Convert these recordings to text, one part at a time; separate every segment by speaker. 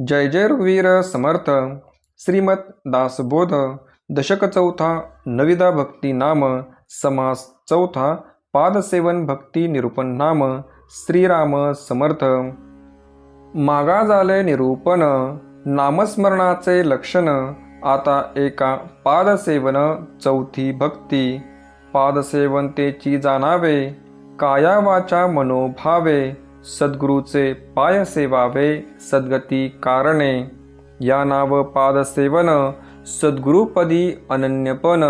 Speaker 1: जय जय रघुवीर समर्थ। श्रीमत दासबोध दशक चौथा नविदा भक्ती नाम समास चौथा पादसेवन भक्ती निरूपण नाम श्रीराम समर्थ। मागा झाले निरूपण नामस्मरणाचे लक्षण आता एका पादसेवन चौथी भक्ती। पादसेवनतेची जाणावे काया वाचा मनोभावे सद्गुरूचे पाय सेवावे सद्गती कारणे. या नाव पादसेवन सद्गुरुपदी अनन्यपण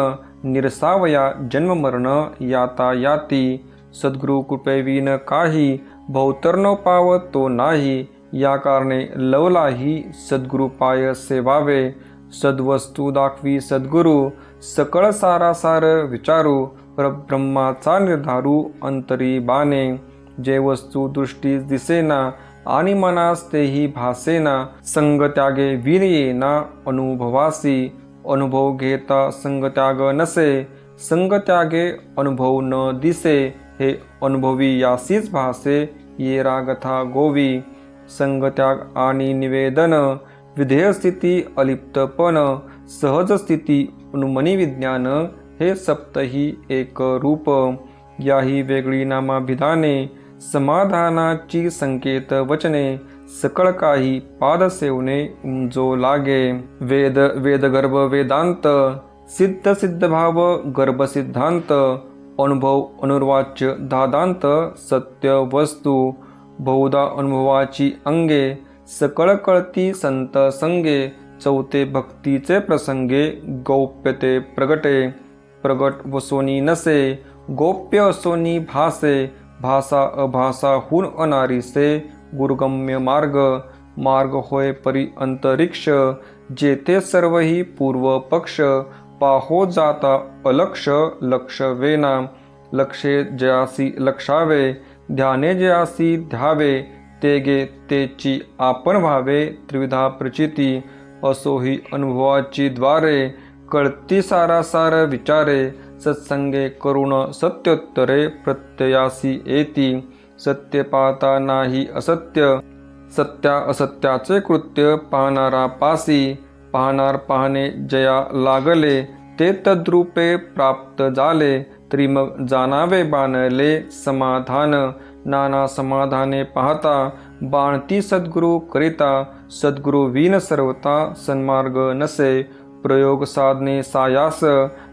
Speaker 1: निरसावया जन्ममरण याता याती. सद्गुरु कृपेविन काही भौतर्न पाव तो नाही. या कारणे लवलाही सद्गुरु पाय सेवावे. सद्वस्तू दाखवी सद्गुरु सकळ सारासार विचारू. ब्रह्माचा निर्धारू अंतरी बाणे जे वस्तू दृष्टीस दिसेना आणि मनास तेही भासेना संगत्यागे वीर्येना वीर येना अनुभवासी अनुभव घेता संगत्याग नसे संगत्यागे अनुभव न दिसे हे अनुभवी यासीच भासे ये रागथा गोवी संगत्याग आणि निवेदन विधेयस्थिती अलिप्तपण सहज स्थिती अनुमनी विज्ञान हे सप्तही एक रूप याही वेगळी नामाभिधाने समाधानाची संकेत वचने सकळ काही पादसेवने जो लागे. वेद वेदगर्भ वेदांत सिद्ध सिद्ध भाव गर्भ सिद्धांत अनुभव अनुर्वाच्य दादांत सत्य वस्तू बहुधा अनुभवाची अंगे सकळ कळती संत संगे चौथे भक्तीचे प्रसंगे गौप्यते प्रगटे. प्रगट वसोनी नसे गोप्य असोनी भासे भासा अभासा हुन अनारिसे गुरुगम्य मार्ग मार्ग होय परी अंतरिक्ष जेथे सर्वही पूर्व पक्ष पाहो जाता अलक्ष लक्ष वेना लक्षे जयासी लक्षावे ध्याने जयासी ध्यावे तेगे तेची आपण व्हावे त्रिविधा प्रचिती असोही अनुभवाची द्वारे कळती सारासार विचारे सत्संगे करुण सत्योत्तरे प्रत्ययासी येती सत्य पाहता नाही असत्य. सत्या असत्याचे कृत्य पाहणारा पासी. पाहणार पाहणे जया लागले. ते तद्रूपे प्राप्त झाले. तरी मग जाणावे बाणले समाधान. नाना समाधाने पाहता बाणती सद्गुरु करिता. सद्गुरु विन सर्वता सन्मार्ग नसे. प्रयोग साधने सायास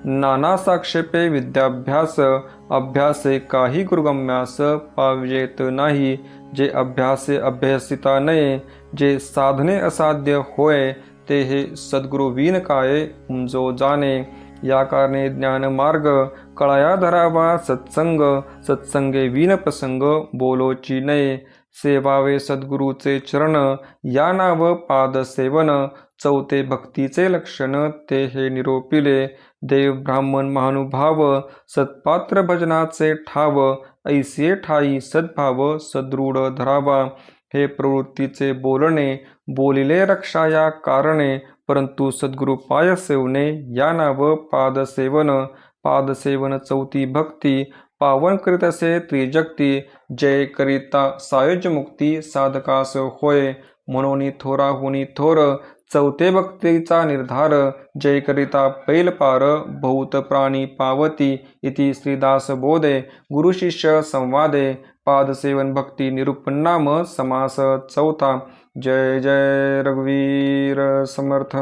Speaker 1: नाना साक्षेपे विद्याभ्यास अभ्यासे काही गुरुगम्यास पाविजेत नाही जे अभ्यासे अभ्यसिता नये जे साधने असाध्य होय ते हे सद्गुरु विन काय उमजो जाणे. या कारणे ज्ञानमार्ग कळाया धरावा सत्संग सत्संगे वीन प्रसंग बोलोची नये. सेवावे सद्गुरूचे चरण या नाव पाद सेवन चौथे भक्तीचे लक्षण ते हे निरोपिले देव ब्राह्मण महानुभाव सत्पात्र भजनाचे ठाव ऐसे ठाई सद्भाव सदृढ धरावा. हे प्रवृत्तीचे बोलणे बोलिले रक्षा या कारणे परंतु सद्गुरु पाय सेवणे या नाव पादसेवन. पादसेवन चौथी भक्ती पावन करीत असे त्रिजक्ती जय करिता सायुज मुक्ती साधकास होय. म्हणून थोरा हुनी थोर चौथे भक्तीचा निर्धार जयकरिता पैलपार पैल पार प्राणी पावती इति श्रीदास बोधे गुरुशिष्य संवादे पादसेवन भक्ती निरुपन्नाम समास चौथा। जय जय रघुवीर समर्थ।